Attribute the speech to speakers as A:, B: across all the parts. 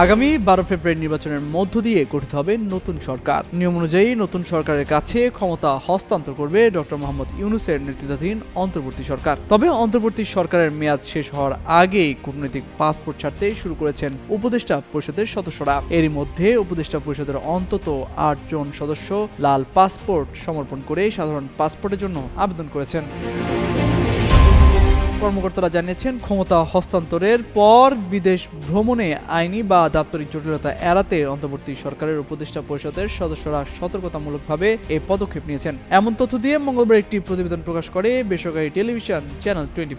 A: আগামী বারো ফেব্রুয়ারি নির্বাচনের মধ্য দিয়ে গঠিত হবে নতুন সরকার। নিয়ম অনুযায়ী নতুন সরকারের কাছে ক্ষমতা হস্তান্তর করবে ডক্টর মোহাম্মদ ইউনুসের নেতৃত্বাধীন অন্তর্বর্তী সরকার। তবে অন্তর্বর্তী সরকারের মেয়াদ শেষ হওয়ার আগেই কূটনৈতিক পাসপোর্ট ছাড়তে শুরু করেছেন উপদেষ্টা পরিষদের সদস্যরা। এরই মধ্যে উপদেষ্টা পরিষদের অন্তত আটজন সদস্য লাল পাসপোর্ট সমর্পণ করে সাধারণ পাসপোর্টের জন্য আবেদন করেছেন। কর্মকর্তারা জানিয়েছেন, ক্ষমতা হস্তান্তরের পর বিদেশ ভ্রমণে আইনি বা দাপ্তরিক জটিলতা এড়াতে অন্তর্বর্তী সরকারের উপদেষ্টা পরিষদের সদস্যরা সতর্কতামূলকভাবে এই পদক্ষেপ নিয়েছেন। এমন তথ্য দিয়ে মঙ্গলবার একটি প্রতিবেদন প্রকাশ করে বেসরকারি টেলিভিশন চ্যানেল টোয়েন্টি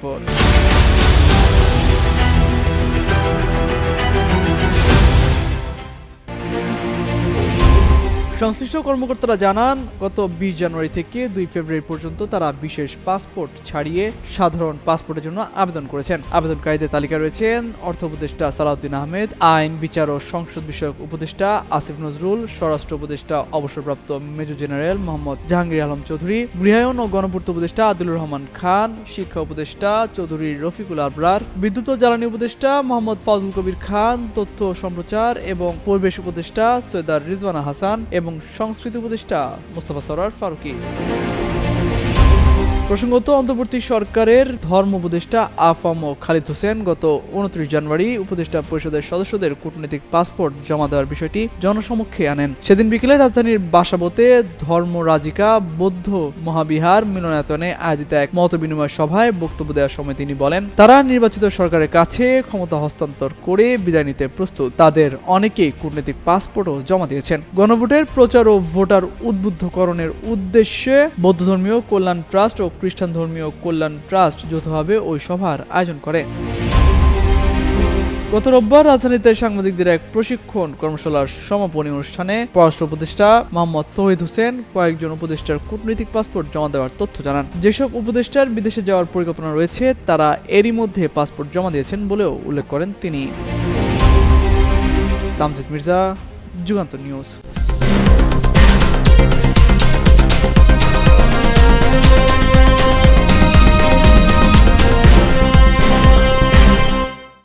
A: সংশ্লিষ্ট কর্মকর্তারা জানান, গত বিশ জানুয়ারি থেকে দুই ফেব্রুয়ারি পর্যন্ত তারা বিশেষ পাসপোর্ট ছাড়িয়ে সাধারণ পাসপোর্টের জন্য আবেদন করেছেন। আবেদনকারীদের তালিকা রয়েছেন অর্থ উপদেষ্টা সালাউদ্দিন আহমেদ, আইন, বিচার ও সংসদ বিষয়ক উপদেষ্টা আসিফ নজরুল, স্বরাষ্ট্র উপদেষ্টা অবসরপ্রাপ্ত মেজর জেনারেল মোহাম্মদ জাহাঙ্গীর আলম চৌধুরী, গৃহায়ন ও গণপূর্ত উপদেষ্টা আদিলুর রহমান খান, শিক্ষা উপদেষ্টা চৌধুরী রফিকুল আবরার, বিদ্যুৎ ও জ্বালানি উপদেষ্টা মোহাম্মদ ফজল কবির খান, তথ্য সম্প্রচার এবং পরিবেশ উপদেষ্টা সৈয়দার রিজওয়ানা হাসান এবং সংস্কৃতি উপদেষ্টা মোস্তফা সরার ফারুকী। প্রসঙ্গত, অন্তর্বর্তী সরকারের ধর্ম উপদেষ্টা আফাম ও খালিদ হোসেন গত উনত্রিশ জানুয়ারি উপদেষ্টা পরিষদের সদস্যদের কূটনৈতিক পাসপোর্ট জমা দেওয়ার বিষয়টি জনসমক্ষে আনেন। সেদিন বিকেলে রাজধানীর বাসাবোতে ধর্মরাজিকা বৌদ্ধ মহাবিহার মিলনায়তনে আয়োজিত এক মত বিনিময় সভায় বক্তব্য দেওয়ার সময় তিনি বলেন, তারা নির্বাচিত সরকারের কাছে ক্ষমতা হস্তান্তর করে বিদায় নিতে প্রস্তুত। তাদের অনেকেই কূটনৈতিক পাসপোর্টও জমা দিয়েছেন। গণভোটের প্রচার ও ভোটার উদ্বুদ্ধকরণের উদ্দেশ্যে বৌদ্ধ ধর্মীয় কল্যাণ ট্রাস্ট ও খ্রিস্টান ধর্মীয় কল্যাণ ট্রাস্ট যৌথভাবে ওই সভার আয়োজন করে। গত রোববার রাজধানীতে সাংবাদিকদের এক প্রশিক্ষণ কর্মশালার সমাপনী অনুষ্ঠানে পররাষ্ট্র উপদেষ্টা মোহাম্মদ তহিদ হোসেন, কয়েকজন উপদেষ্টার কূটনৈতিক পাসপোর্ট জমা দেওয়ার তথ্য জানান। যেসব উপদেষ্টার বিদেশে যাওয়ার পরিকল্পনা রয়েছে, তারা এরই মধ্যে পাসপোর্ট জমা দিয়েছেন বলেও উল্লেখ করেন তিনি। তামজিদ মির্জা, যুগান্ত নিউজ।